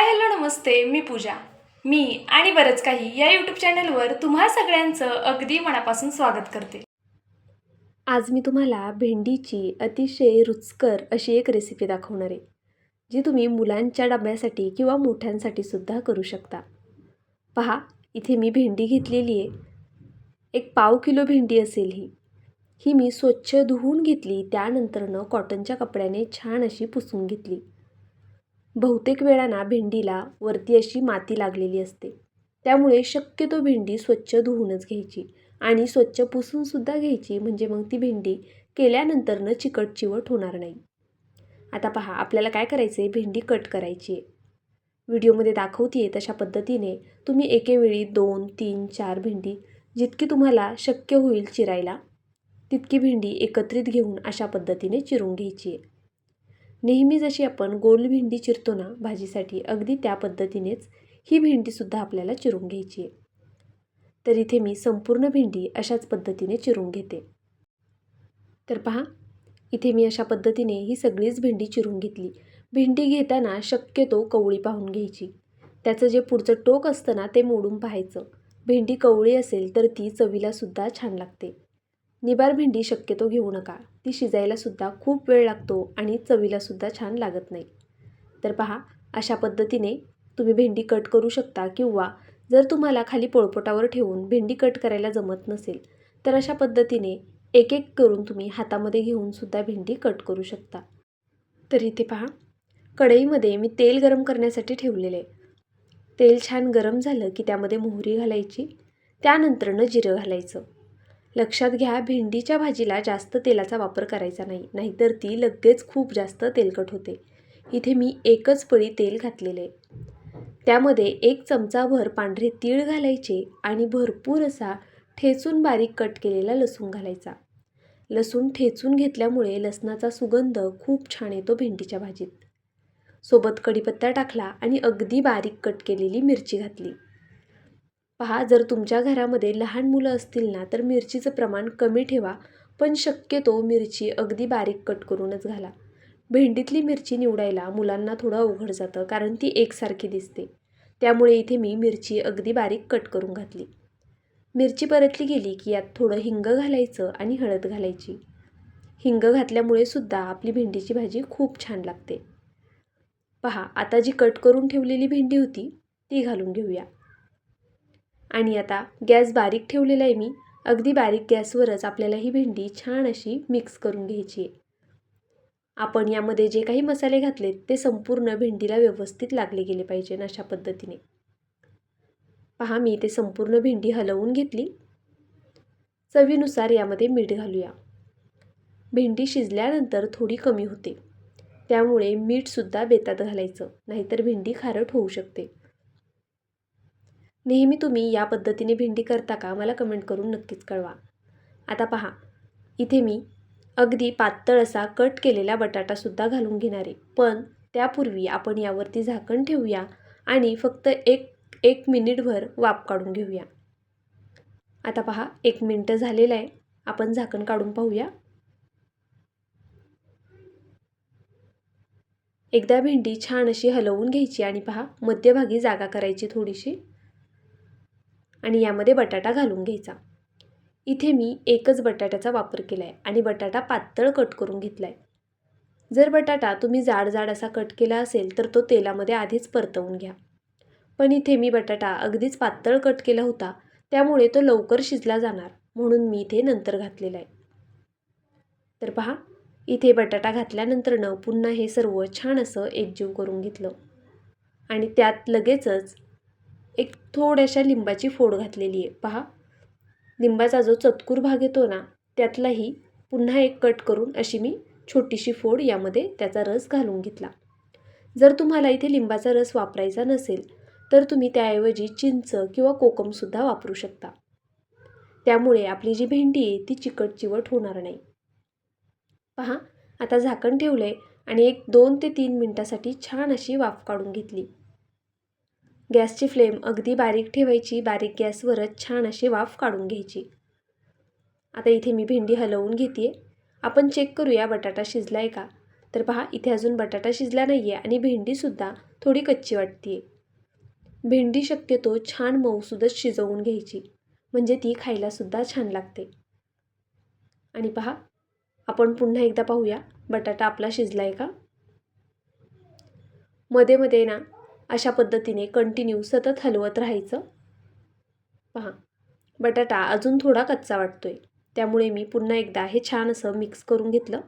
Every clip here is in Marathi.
हाय हॅलो नमस्ते मी पूजा. मी आणि बरंच काही या यूट्यूब चॅनलवर तुम्हा सगळ्यांचं अगदी मनापासून स्वागत करते. आज मी तुम्हाला भेंडीची अतिशय रुचकर अशी एक रेसिपी दाखवणार आहे जी तुम्ही मुलांच्या डब्यासाठी किंवा मोठ्यांसाठी सुद्धा करू शकता. पहा इथे मी भेंडी घेतलेली आहे. एक पाव किलो भेंडी असेल ही. ही मी स्वच्छ धुवून घेतली त्यानंतरनं कॉटनच्या कपड्याने छान अशी पुसून घेतली. बहुतेक वेळाना भेंडीला वरती अशी माती लागलेली असते. त्यामुळे शक्यतो भेंडी स्वच्छ धुवूनच घ्यायची आणि स्वच्छ पुसूनसुद्धा घ्यायची म्हणजे मग ती भेंडी केल्यानंतरनं चिकट चिवट होणार नाही. आता पहा आपल्याला काय करायचं आहे भेंडी कट करायची आहे. व्हिडिओमध्ये दाखवते तशा पद्धतीने तुम्ही एकेवेळी दोन तीन चार भेंडी जितकी तुम्हाला शक्य होईल चिरायला तितकी भेंडी एकत्रित घेऊन अशा पद्धतीने चिरून घ्यायची आहे. नेहमी जशी आपण गोल भेंडी चिरतो ना भाजीसाठी अगदी त्या पद्धतीनेच ही भेंडीसुद्धा आपल्याला चिरून घ्यायची आहे. तर इथे मी संपूर्ण भेंडी अशाच पद्धतीने चिरून घेते. तर पहा इथे मी अशा पद्धतीने ही सगळीच भेंडी चिरून घेतली. भेंडी घेताना शक्यतो कवळी पाहून घ्यायची. त्याचं जे पुढचं टोक असतं ना ते मोडून पाहायचं. भेंडी कवळी असेल तर ती चवीलासुद्धा छान लागते. निबार भेंडी शक्यतो घेऊ नका. ती शिजायलासुद्धा खूप वेळ लागतो आणि चवीलासुद्धा छान लागत नाही. तर पहा अशा पद्धतीने तुम्ही भेंडी कट करू शकता किंवा जर तुम्हाला खाली पोळपोटावर ठेवून भेंडी कट करायला जमत नसेल तर अशा पद्धतीने एक एक करून तुम्ही हातामध्ये घेऊनसुद्धा भेंडी कट करू शकता. तर इथे पहा कढईमध्ये मी तेल गरम करण्यासाठी ठेवलेलं. आहे तेल छान गरम झालं की त्यामध्ये मोहरी घालायची त्यानंतरनं जिरं घालायचं. लक्षात घ्या भेंडीच्या भाजीला जास्त तेलाचा वापर करायचा नाही नाहीतर ती लगेच खूप जास्त तेलकट होते. इथे मी एकच पळी तेल घातलेले. त्यामध्ये एक चमचाभर पांढरे तीळ घालायचे आणि भरपूर असा ठेचून बारीक कट केलेला लसूण घालायचा. लसूण ठेचून घेतल्यामुळे लसणाचा सुगंध खूप छान येतो भेंडीच्या भाजीत. सोबत कढीपत्ता टाकला आणि अगदी बारीक कट केलेली मिरची घातली. पहा जर तुमच्या घरामध्ये लहान मुलं असतील ना तर मिरचीचं प्रमाण कमी ठेवा पण शक्यतो मिरची अगदी बारीक कट करूनच घाला. भेंडीतली मिरची निवडायला मुलांना थोडं अवघड जातं कारण ती एकसारखी दिसते. त्यामुळे इथे मी मिरची अगदी बारीक कट करून घातली. मिरची परतली गेली की यात थोडं हिंग घालायचं आणि हळद घालायची. हिंग घातल्यामुळे सुद्धा आपली भेंडीची भाजी खूप छान लागते. पहा आता जी कट करून ठेवलेली भेंडी होती ती घालून घेऊया. आणि आता गॅस बारीक ठेवलेला आहे मी. अगदी बारीक गॅसवरच आपल्याला ही भेंडी छान अशी मिक्स करून घ्यायची आहे. आपण यामध्ये जे काही मसाले घातलेत ते संपूर्ण भेंडीला व्यवस्थित लागले गेले पाहिजे अशा पद्धतीने. पहा मी ते संपूर्ण भेंडी हलवून घेतली. चवीनुसार यामध्ये मीठ घालूया. भेंडी शिजल्यानंतर थोडी कमी होते. त्यामुळे मीठसुद्धा बेतात घालायचं नाहीतर भेंडी खारट होऊ शकते. नेहमी तुम्ही या पद्धतीने भेंडी करता का? मला कमेंट करून नक्कीच कळवा. आता पहा. इथे मी अगदी पातळ असा कट केलेला बटाटासुद्धा घालून घेणार आहे. पण त्यापूर्वी आपण यावरती झाकण ठेवूया आणि फक्त एक एक मिनिटभर वाफ काढून घेऊया. आता पहा एक मिनटं झालेलं आहे. आपण झाकण काढून पाहूया. एकदा भेंडी छान अशी हलवून घ्यायची आणि पहा मध्यभागी जागा करायची थोडीशी. आणि यामध्ये बटाटा घालून घ्यायचा. इथे मी एकच बटाट्याचा वापर केला आहे आणि बटाटा पातळ कट करून घेतला आहे जर बटाटा तुम्ही जाड जाड असा कट केला असेल तर तो तेलामध्ये आधीच परतवून घ्या. पण इथे मी बटाटा अगदीच पातळ कट केला होता त्यामुळे तो लवकर शिजला जाणार म्हणून मी इथे नंतर घातलेला आहे तर पहा इथे बटाटा घातल्यानंतरनं पुन्हा हे सर्व छान असं एकजीव करून घेतलं. आणि त्यात लगेचच थोड्याशा लिंबाची फोड घातलेली आहे. पहा. लिंबाचा जो चतकूर भाग येतो ना त्यातलाही पुन्हा एक कट करून अशी मी छोटीशी फोड यामध्ये त्याचा रस घालून घेतला. जर तुम्हाला इथे लिंबाचा रस वापरायचा नसेल तर तुम्ही त्याऐवजी चिंच किंवा कोकमसुद्धा वापरू शकता. त्यामुळे आपली जी भेंडी आहे ती चिकट चिवट होणार नाही. पहा. आता झाकण ठेवलं आहे आणि एक दोन ते तीन मिनटासाठी छान अशी वाफ काढून घेतली. गॅसची फ्लेम अगदी बारीक ठेवायची बारीक गॅसवरच छान अशी वाफ काढून घ्यायची. आता इथे मी भेंडी हलवून घेते आपण चेक करूया बटाटा शिजला आहे का? तर पहा इथे अजून बटाटा शिजला नाही आहे आणि भेंडीसुद्धा थोडी कच्ची वाटते आहे भेंडी शक्यतो छान मऊसूदच शिजवून घ्यायची. म्हणजे ती खायलासुद्धा छान लागते. आणि पहा आपण पुन्हा एकदा पाहूया बटाटा आपला शिजला आहे का? मध्ये मध्ये ना अशा पद्धतीने कंटिन्यू सतत हलवत राहायचं. पहा बटाटा अजून थोडा कच्चा वाटतोय. त्यामुळे मी पुन्हा एकदा हे छान असं मिक्स करून घेतलं.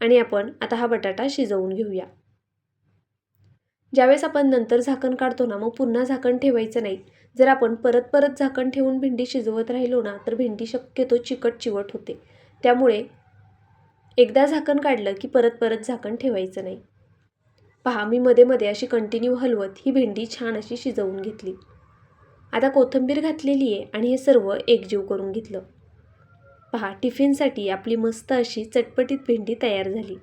आणि आपण आता हा बटाटा शिजवून घेऊया. ज्यावेळेस आपण नंतर झाकण काढतो ना मग पुन्हा झाकण ठेवायचं नाही. जर आपण परत परत झाकण ठेवून भेंडी शिजवत राहिलो ना तर भेंडी शक्यतो चिकट चिवट होते. त्यामुळे एकदा झाकण काढलं की परत परत झाकण ठेवायचं नाही. पहा मी मध्ये मध्ये अशी कंटिन्यू हलवत ही भेंडी छान अशी शिजवून घेतली. आता कोथिंबीर घातलेली आहे आणि हे सर्व एकजीव करून घेतलं. पहा टिफिनसाठी आपली मस्त अशी चटपटीत भेंडी तयार झाली.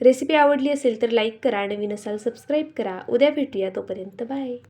रेसिपी आवडली असेल तर लाईक करा नवीन असाल सबस्क्राईब करा. उद्या भेटूया तोपर्यंत बाय